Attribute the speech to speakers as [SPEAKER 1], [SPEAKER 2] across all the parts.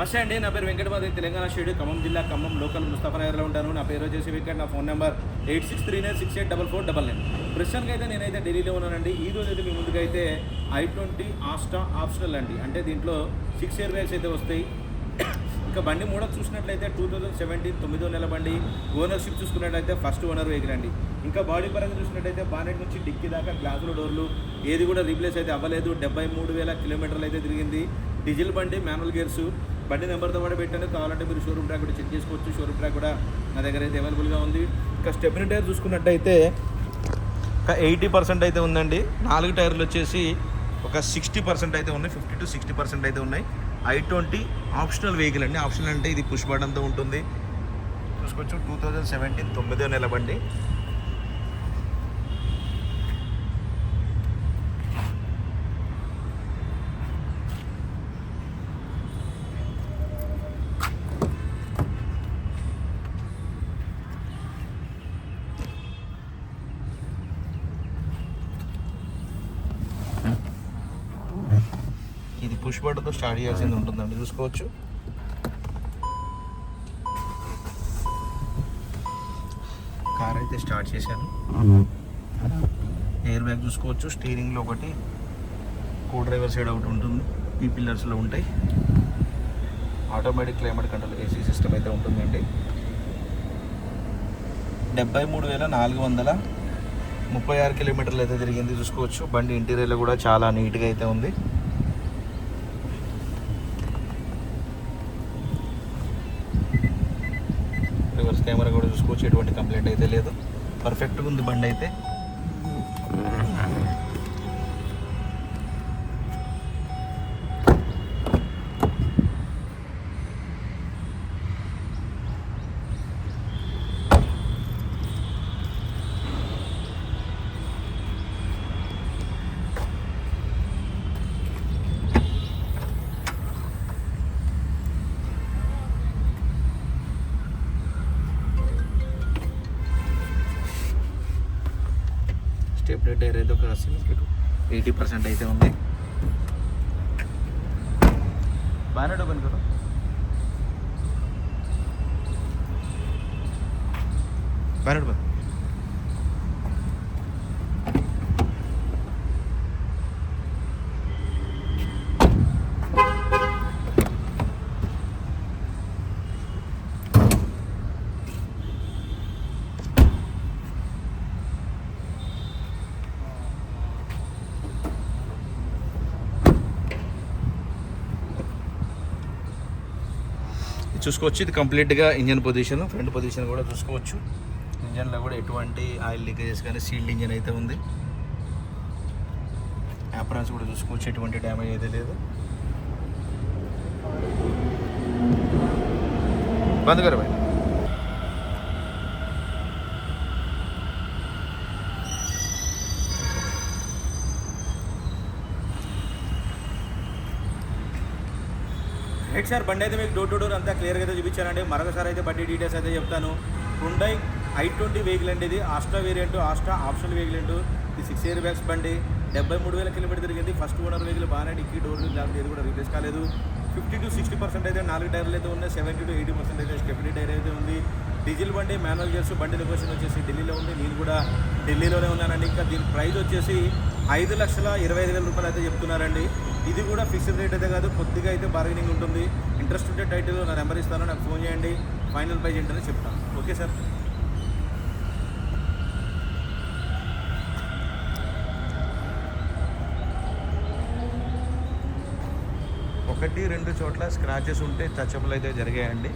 [SPEAKER 1] నమస్తే అండి. నా పేరు వెంకటపతి తెలంగాణ స్టేడియం ఖమ్మం జిల్లా ఖమ్మం లోకల్ ముస్తఫానగర్లో ఉంటాను. నా పేరు వచ్చేసి వెంకట్. నా phone number eight six three nine six eight double four double nine. ప్రస్తుతానికి అయితే నేనైతే ఢిల్లీలో ఉన్నానండి. ఈ రోజు అయితే మీ ముందుకైతే ఐ ట్వంటీ ఆస్టా ఆప్షనల్ అండి. అంటే దీంట్లో సిక్స్ ఇయర్ బ్యాగ్స్ అయితే వస్తాయి. ఇంకా బండి మోడల్ చూసినట్లయితే టూ థౌజండ్ సెవెంటీన్ తొమ్మిదో నెల బండి. ఓనర్షిప్ చూసుకున్నట్లయితే ఫస్ట్ ఓనర్ వెహికల్ అండి. ఇంకా బాడీ పరంగా చూసినట్లయితే బానెట్ నుంచి డిక్కి దాకా గ్లాసులు డోర్లు ఏది కూడా రీప్లేస్ అయితే అవ్వలేదు. డెబ్బై మూడు వేల కిలోమీటర్లు అయితే తిరిగింది. డీజిల్ బండి మాన్యువల్ గేర్స్. బండి నెంబర్తో కూడా పెట్టాను. కావాలంటే మీరు షోరూమ్ ట్రాక్ కూడా చెక్ చేసుకోవచ్చు. షోరూమ్ ట్రాక్ కూడా నా దగ్గర అయితే అవైలబుల్గా ఉంది. ఇంకా స్టెప్ని టైర్ చూసుకున్నట్టయితే ఒక ఎయిటీ పర్సెంట్ అయితే ఉందండి. నాలుగు టైర్లు వచ్చేసి ఒక సిక్స్టీ పర్సెంట్ అయితే ఉన్నాయి. ఫిఫ్టీ టు సిక్స్టీ పర్సెంట్ అయితే ఉన్నాయి. ఐ ట్వంటీ ఆప్షనల్ వెహికల్ అండి. ఆప్షనల్ అంటే ఇది పుష్ బటన్తో ఉంటుంది. చూసుకోవచ్చు. టూ థౌజండ్ సెవెంటీన్ తొమ్మిదో నెల బండి ఇది పుష్ బటన్తో స్టార్ట్ చేయాల్సింది ఉంటుందండి. చూసుకోవచ్చు. కార్ అయితే స్టార్ట్ చేశాను. ఎయిర్ బ్యాగ్ చూసుకోవచ్చు. స్టీరింగ్లో ఒకటి కో డ్రైవర్ సైడ్ ఒకటి ఉంటుంది. ఈ పిల్లర్స్లో ఉంటాయి. Automatic climate control AC system అయితే ఉంటుందండి. డెబ్బై మూడు వేల నాలుగు వందల ముప్పై ఆరు కిలోమీటర్లు అయితే తిరిగింది. చూసుకోవచ్చు. బండి ఇంటీరియర్లో కూడా చాలా నీట్గా అయితే ఉంది. రివర్స్ కెమెరా కూడా చూసుకోవచ్చు ఎటువంటి కంప్లైంట్ అయితే లేదు. పర్ఫెక్ట్గా ఉంది బండి అయితే. స్టెప్నీ టైర్ అయితే ఒక ఎయిటీ పర్సెంట్ అయితే ఉంది. బాగానే ఓపెన్ కదా? బాగానే ఓపెన్ చూసుకోవచ్చు. ఇది కంప్లీట్గా ఇంజన్ పొజిషన్ ఫ్రంట్ పొజిషన్ కూడా చూసుకోవచ్చు. ఇంజన్లో కూడా ఎటువంటి ఆయిల్ లీకేజెస్ కానీ సీల్డ్ ఇంజన్ అయితే ఉంది. యాప్రాన్స్ కూడా చూసుకోవచ్చు. ఎటువంటి డ్యామేజ్ అయితే లేదు. బంద్ కర భాయ్ సార్ బండి అయితే మీకు డోర్ టు డోర్ అంతా క్లియర్గా అయితే చూపించానండి. మరొకసారి అయితే బండి డీటెయిల్స్ అయితే చెప్తాను. హుండై ఐ ట్వంటీ వెహికల్ అండి ఇది. Asta variant Asta optional vehicle ఇది సిక్స్ ఇయర్ బ్యాగ్స్ బండి. డెబ్బై మూడు వేల కిలోమీటర్ తిరిగింది. ఫస్ట్ ఓనర్ వెహికల్ బాగానే డిక్కీ డోర్లు గ్లాస్ ఏది కూడా రీప్లేస్ కాలేదు. ఫిఫ్టీ టు సిక్స్టీ పర్సెంట్ అయితే నాలుగు టైర్లు అయితే ఉన్నాయి సెవెంటీ టు ఎయిటీ పర్సెంట్ అయితే స్టెబిలిటీ టైర్ అయితే ఉంది. డీజిల్ బండి మాన్యువల్ చేసి బండి లొకేషన్ వచ్చేసి ఢిల్లీలో ఉంది. నేను కూడా ఢిల్లీలోనే ఉన్నానండి. ఇంకా దీని ప్రైస్ వచ్చేసి ఐదు లక్షల ఇరవై ఐదు వేల రూపాయలు అయితే చెప్తున్నారండి. ఇది కూడా ఫిక్స్డ్ రేట్ అయితే కాదు కొద్దిగా అయితే బార్గెనింగ్ ఉంటుంది. ఇంట్రెస్ట్ ఉంటే టైటిల్ నా నెంబర్ ఇస్తాను నాకు ఫోన్ చేయండి. ఫైనల్ ప్రైజ్ ఏంటనే చెప్తాను. Okay sir. ఒకటి రెండు చోట్ల స్క్రాచెస్ ఉంటే టచబుల్ అయితే జరిగాయండి.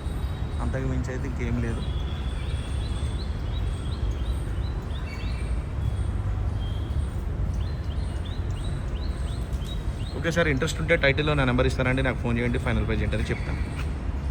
[SPEAKER 1] అంతకు మించి అయితే ఇంకేం లేదు. ఓకే సార్ ఇంట్రెస్ట్ ఉంటే టైటిల్లో నా నెంబర్ ఇస్తానండి. నాకు ఫోన్ చేయండి. ఫైనల్ ప్రైజ్ ఏంటని చెప్తాను.